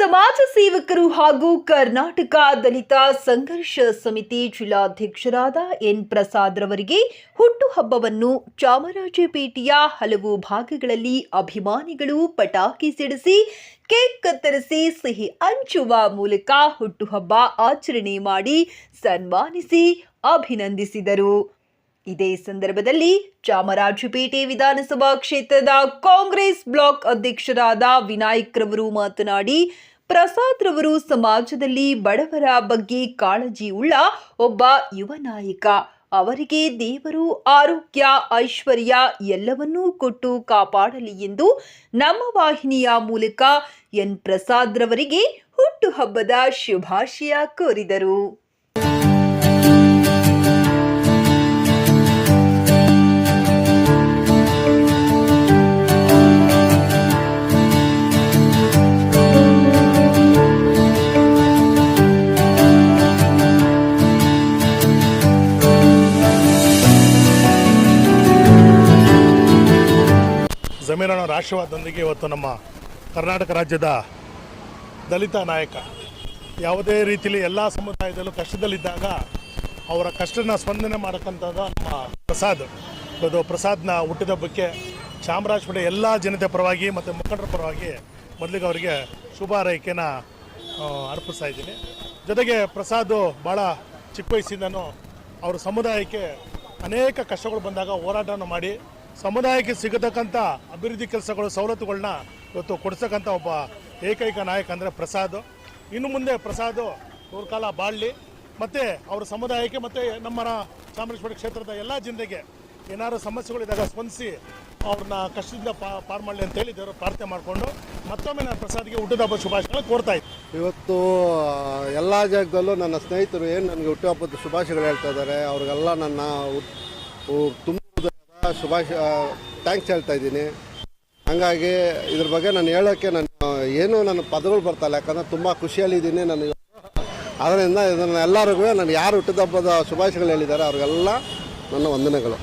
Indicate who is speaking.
Speaker 1: ಸಮಾಜ ಸೇವಕರು ಹಾಗೂ ಕರ್ನಾಟಕ ದಲಿತ ಸಂಘರ್ಷ ಸಮಿತಿ ಜಿಲ್ಲಾಧ್ಯಕ್ಷರಾದ ಎನ್ ಪ್ರಸಾದ್ ರವರಿಗೆ ಹುಟ್ಟುಹಬ್ಬವನ್ನು ಚಾಮರಾಜಪೇಟೆಯ ಹಲವು ಭಾಗಗಳಲ್ಲಿ ಅಭಿಮಾನಿಗಳು ಪಟಾಕಿ ಸಿಡಿಸಿ, ಕೇಕ್ ಕತ್ತರಿಸಿ, ಸಿಹಿ ಹಂಚುವ ಮೂಲಕ ಹುಟ್ಟುಹಬ್ಬ ಆಚರಣೆ ಮಾಡಿ ಸನ್ಮಾನಿಸಿ, ಅಭಿನಂದಿಸಿದರು. ಇದೇ ಸಂದರ್ಭದಲ್ಲಿ ಚಾಮರಾಜಪೇಟೆ ವಿಧಾನಸಭಾ ಕ್ಷೇತ್ರದ ಕಾಂಗ್ರೆಸ್ ಬ್ಲಾಕ್ ಅಧ್ಯಕ್ಷರಾದ ವಿನಾಯಕ್ ರವರು ಮಾತನಾಡಿ ಪ್ರಸಾದ್ ರವರು ಸಮಾಜದಲ್ಲಿ ಬಡವರ ಬಗ್ಗೆ ಕಾಳಜಿ ಉಳ್ಳ ಒಬ್ಬ ಯುವ ನಾಯಕ. ಅವರಿಗೆ ದೇವರು, ಆರೋಗ್ಯ, ಐಶ್ವರ್ಯ ಎಲ್ಲವನ್ನೂ ಕೊಟ್ಟು ಕಾಪಾಡಲಿ ಎಂದು ನಮ್ಮ ವಾಹಿನಿಯ ಮೂಲಕ ಎನ್. ಪ್ರಸಾದ್ ರವರಿಗೆ ಹುಟ್ಟುಹಬ್ಬದ ಶುಭಾಶಯ ಕೋರಿದರು.
Speaker 2: ಜಮೀರನ ರಾಷ್ಟ್ರವಾದದೊಂದಿಗೆ ಇವತ್ತು ನಮ್ಮ ಕರ್ನಾಟಕ ರಾಜ್ಯದ ದಲಿತ ನಾಯಕ ಯಾವುದೇ ರೀತಿಯಲ್ಲಿ ಎಲ್ಲ ಸಮುದಾಯದಲ್ಲೂ ಕಷ್ಟದಲ್ಲಿದ್ದಾಗ ಅವರ ಕಷ್ಟನ ಸ್ಪಂದನೆ ಮಾಡಕ್ಕಂಥದ್ದು ನಮ್ಮ ಪ್ರಸಾದ್. ಇವತ್ತು ಪ್ರಸಾದ್ನ ಹುಟ್ಟಿದಬ್ಬಕ್ಕೆ ಚಾಮರಾಜಪೇಟೆ ಎಲ್ಲ ಜನತೆ ಪರವಾಗಿ ಮತ್ತು ಮುಖಂಡರ ಪರವಾಗಿ ಮೊದಲಿಗೆ ಅವರಿಗೆ ಶುಭ ಆರೈಕೆನ ಅರ್ಪಿಸ್ತಾ ಇದ್ದೀನಿ. ಜೊತೆಗೆ ಪ್ರಸಾದ್ ಭಾಳ ಚಿಕ್ಕ ವಯಸ್ಸಿಂದನೂ ಅವ್ರ ಸಮುದಾಯಕ್ಕೆ ಅನೇಕ ಕಷ್ಟಗಳು ಬಂದಾಗ ಹೋರಾಟವನ್ನು ಮಾಡಿ ಸಮುದಾಯಕ್ಕೆ ಸಿಗತಕ್ಕಂಥ ಅಭಿವೃದ್ಧಿ ಕೆಲಸಗಳು ಸವಲತ್ತುಗಳನ್ನ ಇವತ್ತು ಕೊಡಿಸ್ತಕ್ಕಂಥ ಒಬ್ಬ ಏಕೈಕ ನಾಯಕ ಅಂದರೆ ಪ್ರಸಾದ್. ಇನ್ನು ಮುಂದೆ ಪ್ರಸಾದ್ ಅವ್ರ ಕಾಲ ಬಾಳಲಿ. ಮತ್ತು ಅವ್ರ ಸಮುದಾಯಕ್ಕೆ ಮತ್ತು ನಮ್ಮ ರಾ- ಚಾಮರಾಜಪೇಟೆ ಕ್ಷೇತ್ರದ ಎಲ್ಲ ಜನರಿಗೆ ಏನಾದ್ರು ಸಮಸ್ಯೆಗಳಿದ್ದಾಗ ಸ್ಪಂದಿಸಿ ಅವ್ರನ್ನ ಕಷ್ಟದಿಂದ ಪಾ, ಪಾರು ಮಾಡಲಿ ಅಂತೇಳಿ ದೇವರು ಪ್ರಾರ್ಥನೆ ಮಾಡಿಕೊಂಡು ಮತ್ತೊಮ್ಮೆ ನಾನು ಪ್ರಸಾದ್ಗೆ ಹುಟ್ಟಿದ ಹಬ್ಬ ಶುಭಾಶಯಗಳು ಕೋರ್ತಾ ಇದ್ದೆ.
Speaker 3: ಇವತ್ತು ಎಲ್ಲ ಜಾಗದಲ್ಲೂ ನನ್ನ ಸ್ನೇಹಿತರು ಏನು ನನಗೆ ಹುಟ್ಟುಹಬ್ಬದ ಶುಭಾಶಯಗಳು ಹೇಳ್ತಾ ಇದ್ದಾರೆ, ಅವ್ರಿಗೆಲ್ಲ ನನ್ನ ತುಂಬ ಶುಭಾಶ ಥ್ಯಾಂಕ್ಸ್ ಹೇಳ್ತಾ ಇದ್ದೀನಿ. ಹಾಗಾಗಿ ಇದ್ರ ಬಗ್ಗೆ ನಾನು ಹೇಳೋಕ್ಕೆ ನಾನು ಏನು ನನ್ನ ಪದಗಳು ಬರ್ತಾಯಿಲ್ಲ. ಯಾಕಂದರೆ ತುಂಬ ಖುಷಿಯಲ್ಲಿದ್ದೀನಿ ನಾನು ಅದರಿಂದ ಇದನ್ನು ಎಲ್ಲರಿಗೂ ನಾನು ಯಾರು ಹುಟ್ಟಿದ ಹಬ್ಬದ ಶುಭಾಶಯಗಳು ಹೇಳಿದ್ದಾರೆ, ಅವ್ರಿಗೆಲ್ಲ ನನ್ನ ವಂದನೆಗಳು.